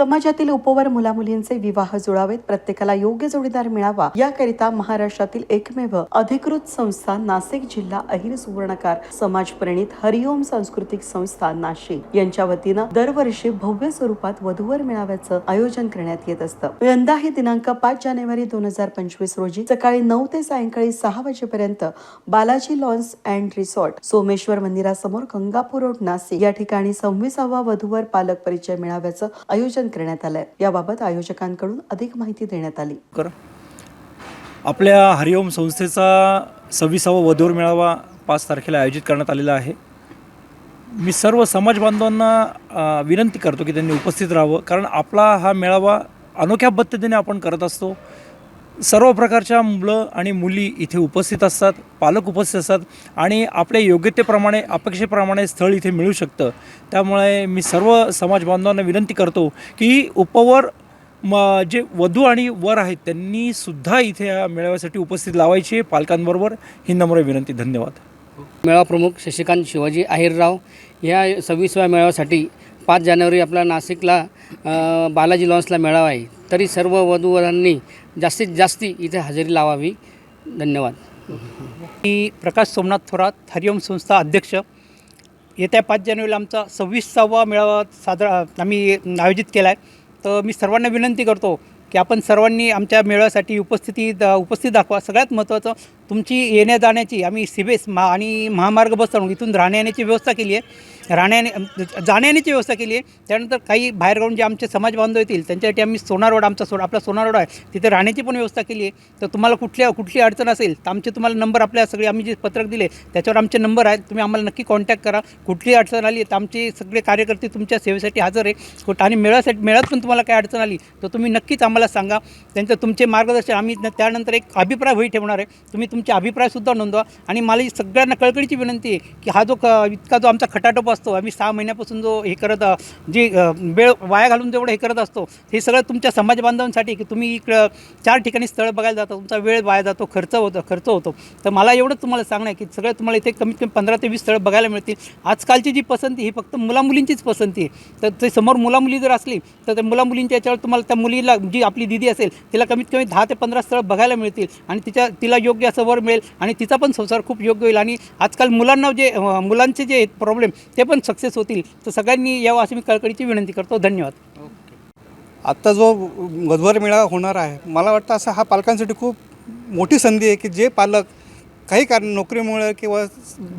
समाजातील उपवर मुलामुलींचे विवाह जुळावेत. प्रत्येकाला योग्य जोडीदार मिळावा. याकरिता महाराष्ट्रातील एकमेव अधिकृत संस्था नाशिक जिल्हा अहिर सुवर्णकार समाज प्रणित हरिओम सांस्कृतिक संस्था नाशिक यांच्या वतीनं दरवर्षी भव्य स्वरूपात वधूवर मेळाव्याचं आयोजन करण्यात येत असतं. यंदा हे दिनांक पाच जानेवारी दोन हजार पंचवीस रोजी सकाळी नऊ ते सायंकाळी सहा वाजेपर्यंत Balaji lawns and resort Someshwar मंदिरासमोर गंगापूर रोड नाशिक. या ठिकाणी सव्वीसावा वधूवर पालक परिचय मेळाव्याचं आयोजन करण्यात आलं याबाबत आयोजकांकडून अधिक माहिती देण्यात आली. कर. आपल्या हरिओम संस्थेचा सव्वीसावा वधूर मेळावा पाच तारखेला आयोजित करण्यात आलेला आहे. मी सर्व समाज बांधवांना विनंती करतो की त्यांनी उपस्थित राहावं. कारण आपला हा मेळावा अनोख्या पद्धतीने आपण करत असतो. सर्व प्रकारच्या मुलं आणि मुली इथे उपस्थित असतात पालक उपस्थित असतात आणि आपल्या योग्यतेप्रमाणे अपेक्षेप्रमाणे स्थळ इथे मिळू शकतं. त्यामुळे मी सर्व समाज बांधवांना विनंती करतो की उपवर म जे वधू आणि वर आहेत त्यांनी सुद्धा इथे या मेळाव्यासाठी उपस्थित लावायची. पालकांबरोबर ही नम्र विनंती. धन्यवाद. मेळावा प्रमुख शशिकांत शिवाजी आहेरराव ह्या सव्वीसव्या मेळाव्यासाठी पाच जानेवारी आपला नाशिकला बालाजी लॉन्सला मेळावा आहे. तरी सर्व वधूवरांनी जास्तीत जास्ती इथे हजेरी लावावी. धन्यवाद. मी प्रकाश सोमनाथ थोरात हरिओम संस्था अध्यक्ष. येत्या पाच जानेवारीला आमचा सव्वीसावा मेळावा साजरा आम्ही आयोजित केला आहे तर मी सर्वांना विनंती करतो की आपण सर्वांनी आमच्या मेळाव्यासाठी उपस्थिती द- उपस्थित दाखवा. सगळ्यात महत्त्वाचं तुमची येण्या जाण्याची आम्ही सिबेस मा आणि महामार्ग बस चालवून इथून राहण्याची व्यवस्था केली आहे. राहण्याने जाण्याची व्यवस्था केली आहे. त्यानंतर काही बाहेरगावून जे आमचे समाज बांधव येतील त्यांच्यासाठी आम्ही सोनार रोड आमचा सो आपला सोनार रोड आहे. तिथे राहण्याची पण व्यवस्था केली आहे. तर तुम्हाला कुठल्या कुठली अडचण असेल तर आमचे तुम्हाला नंबर आपल्या सगळे आम्ही जे पत्रक दिले त्याच्यावर आमचे नंबर आहेत. तुम्ही आम्हाला नक्की कॉन्टॅक्ट करा. कुठली अडचण आली तर आमचे सगळे कार्यकर्ते तुमच्या सेवेसाठी हजर आहे. कुठं आणि मेळासाठी मेळ्यात पण तुम्हाला काय अडचण आली तर तुम्ही नक्कीच आम्हाला सांगा. त्यांचं तुमचे मार्गदर्शन आम्ही त्यानंतर एक अभिप्राय होई ठेवणार आहे. तुम्ही तुमचे अभिप्रायसुद्धा नोंदवा. आणि मला सगळ्यांना कळकळीची विनंती आहे की हा जो क इतका जो आमचा खटाटोप असतो आम्ही सहा महिन्यापासून जो हे करत जे वेळ वाया घालून जेवढं हे करत असतो हे सगळं तुमच्या समाज बांधवांसाठी की तुम्ही इकडं चार ठिकाणी स्थळ बघायला जाता तुमचा वेळ वाया जातो खर्च होतो खर्च होतो. तर मला एवढंच तुम्हाला सांगणं आहे की सगळं तुम्हाला इथे कमीत कमी पंधरा ते वीस स्थळं बघायला मिळतील. आजकालची जी पसंती ही फक्त मुलामुलींचीच पसंती आहे. तर ते समोर मुलामुली जर असली तर त्या मुलामुलींच्या याच्यावर तुम्हाला त्या मुलीला जी आपली दिदी असेल तिला कमीत कमी दहा ते पंधरा स्थळं बघायला मिळतील आणि तिच्या तिला योग्य असं वर मिळेल आणि तिचा पण संसार खूप योग्य होईल. आणि आजकाल मुलांना जे मुलांचे जे प्रॉब्लेम ते पण सक्सेस होतील. तर सगळ्यांनी यावं अशी मी कळकळीची विनंती करतो. धन्यवाद. आत्ता जो वधूवर मेळावा होणार आहे मला वाटतं असं हा पालकांसाठी खूप मोठी संधी आहे की जे पालक काही कारण नोकरीमुळे किंवा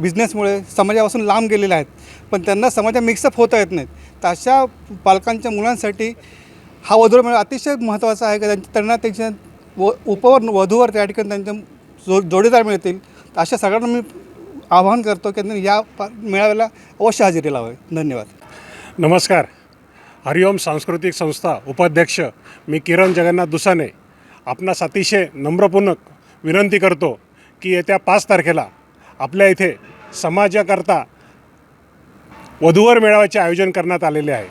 बिझनेसमुळे समाजापासून लांब गेलेले आहेत पण त्यांना समाजात मिक्सअप होता येत नाहीत. तर अशा पालकांच्या मुलांसाठी हा वधूवर मेळावा अतिशय महत्त्वाचा आहे की त्यांच्या त्यांना त्यांच्या व उपवर वधूवर त्या ठिकाणी त्यांच्या जो जोडीदार मिळतील. अशा सगळ्यांना मी आवाहन करतो की त्यांनी या मेळाव्याला अवश्य हजेरी लावावी. धन्यवाद. नमस्कार. हरिओम सांस्कृतिक संस्था उपाध्यक्ष मी किरण जगन्नाथ दुसाने आपणास अतिशय नम्रपूर्वक विनंती करतो की येत्या पाच तारखेला आपल्या इथे समाजाकरता वधूवर मेळाव्याचे आयोजन करण्यात आलेले आहे.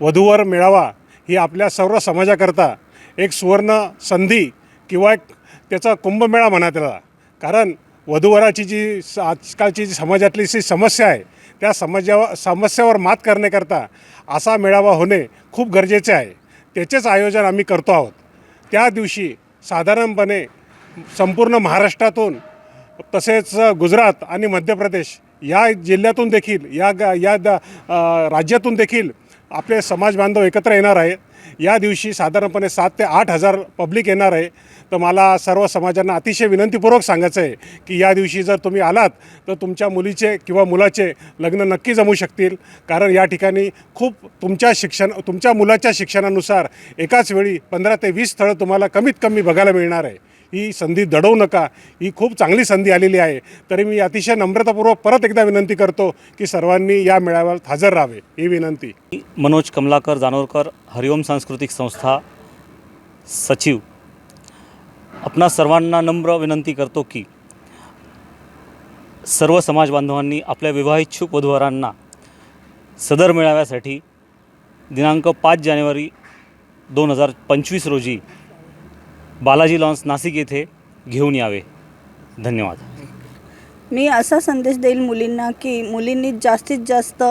वधूवर मेळावा ही आपल्या सर्व समाजाकरता एक सुवर्ण संधी किंवा एक त्याचा कुंभमेळा म्हणा त्याला. कारण वधूवराची जी स- आजकालची जी समाजातली जी समस्या आहे त्या समाजावर समस्यावर मात करण्याकरता असा मेळावा होणे खूप गरजेचे आहे. त्याचेच आयोजन आम्ही करतो आहोत. त्या दिवशी साधारणपणे संपूर्ण महाराष्ट्रातून तसेच गुजरात आणि मध्य प्रदेश या जिल्ह्यातून देखील या ग या द राज्यातून देखील आपले समाज बांधव एकत्र येणार आहे या दिवशी साधारणपणे सात ते आठ हजार पब्लिक येणार आहे. तर मला सर्व समाजांना अतिशय विनंतीपूर्वक सांगायचं आहे की या दिवशी जर तुम्ही आलात तर तुमच्या मुलीचे किंवा मुलाचे लग्न नक्की जमू शकतील. कारण या ठिकाणी खूप तुमच्या शिक्षण तुमच्या मुलाच्या शिक्षणानुसार एकाच वेळी पंधरा ते वीस स्थळं तुम्हाला कमीत कमी बघायला मिळणार आहे. ही संधी दडवू नका. ही खूप चांगली संधी आलेली आहे. तरी मी अतिशय नम्रतापूर्वक परत एकदा विनंती करतो की सर्वांनी या मेळाव्यात हजर राहावे. ही विनंती. मनोज कमलाकर जानोरकर हरिओम सांस्कृतिक संस्था सचिव. आपणा सर्वांना नम्र विनंती करतो की सर्व समाज बांधवांनी आपल्या विवाहिच्छुक वधूवरांना सदर मेळाव्यासाठी दिनांक पाच जानेवारी दोन हजार पंचवीस रोजी बालाजी लॉन्स नाशिक येथे घेऊन यावे. धन्यवाद. मी असा संदेश देईल मुलींना की मुलींनी जास्तीत जास्त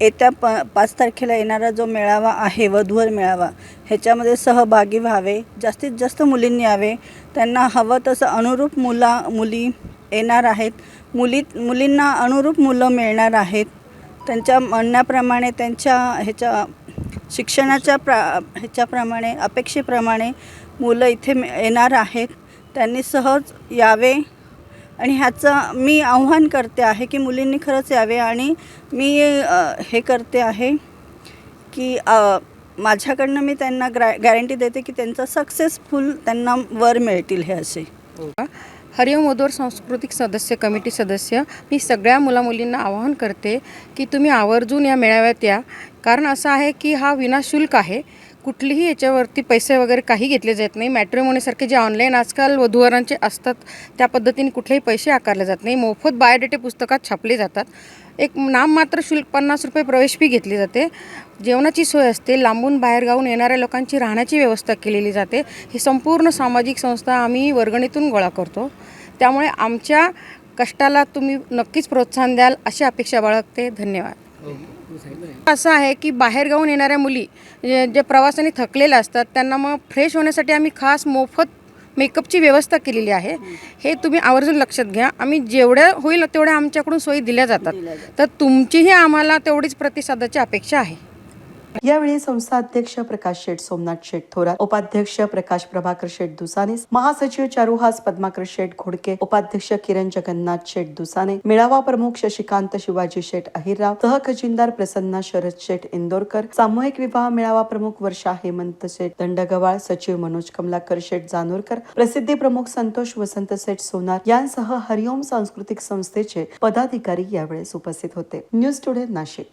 येत्या प पाच तारखेला येणारा जो मेळावा आहे वधूवर मेळावा ह्याच्यामध्ये सहभागी व्हावे. जास्तीत जास्त मुलींनी यावे. त्यांना हवं तसं अनुरूप मुला मुली येणार आहेत. मुली मुलींना अनुरूप मुलं मिळणार आहेत. त्यांच्या म्हणण्याप्रमाणे त्यांच्या ह्याच्या शिक्षणाच्या प्रा ह्याच्याप्रमाणे अपेक्षेप्रमाणे मुलं इथे येणार आहेत. त्यांनी सहज यावे. आणि ह्याचं मी आव्हान करते आहे की मुलींनी खरंच यावे आणि मी हे करते आहे की माझ्याकडनं मी त्यांना ग्रॅ गॅरंटी देते की त्यांचं सक्सेसफुल त्यांना वर मिळतील हे असे. हरिओम उदोर सांस्कृतिक सदस्य कमिटी सदस्य. मी सगळ्या मुलामुलींना आवाहन करते की तुम्ही आवर्जून या मेळाव्यात या. कारण असं आहे की हा विनाशुल्क आहे. कुठलीही याच्यावरती पैसे वगैरे काही घेतले जात नाही. मॅट्रिमोनीसारखे जे ऑनलाईन आजकाल वधूवरांचे असतात त्या पद्धतीने कुठलेही पैसे आकारले जात नाही. मोफत बायोडेटे पुस्तकात छापले जातात. एक नाममात्र शुल्क पन्नास रुपये प्रवेश फी घेतली जाते. जेवणाची सोय असते. लांबून बाहेरगावून येणाऱ्या लोकांची राहण्याची व्यवस्था केलेली जाते. ही संपूर्ण सामाजिक संस्था आम्ही वर्गणीतून गोळा करतो. त्यामुळे आमच्या कष्टाला तुम्ही नक्कीच प्रोत्साहन द्याल अशी अपेक्षा बाळगते. धन्यवाद. असं आहे की बाहेरगावून येणाऱ्या मुली जे जे प्रवासाने थकलेल्या असतात त्यांना मग फ्रेश होण्यासाठी आम्ही खास मोफत मेकअपची व्यवस्था केलेली आहे. हे तुम्ही आवर्जून लक्षात घ्या. आम्ही जेवढ्या होईल तेवढ्या आमच्याकडून सोयी दिल्या जातात. तर तुमचीही आम्हाला तेवढीच प्रतिसादाची अपेक्षा आहे. यावेळी संस्था अध्यक्ष प्रकाश शेठ सोमनाथ शेठ थोरात उपाध्यक्ष प्रकाश प्रभाकर शेठ दुसाने महासचिव चारुहास पद्माकर शेठ घोडके उपाध्यक्ष किरण जगन्नाथ शेठ दुसाने मेळावा प्रमुख शशिकांत शिवाजी शेठ अहिरराव सहखजिनदार प्रसन्ना शरद शेठ इंदोरकर सामूहिक विवाह मेळावा प्रमुख वर्षा हेमंत शेठ दंडगवाळ सचिव मनोज कमलाकर शेठ जानोरकर प्रसिद्धी प्रमुख संतोष वसंत शेठ सोनार यांसह हरिओम सांस्कृतिक संस्थेचे पदाधिकारी यावेळेस उपस्थित होते. News today Nashik.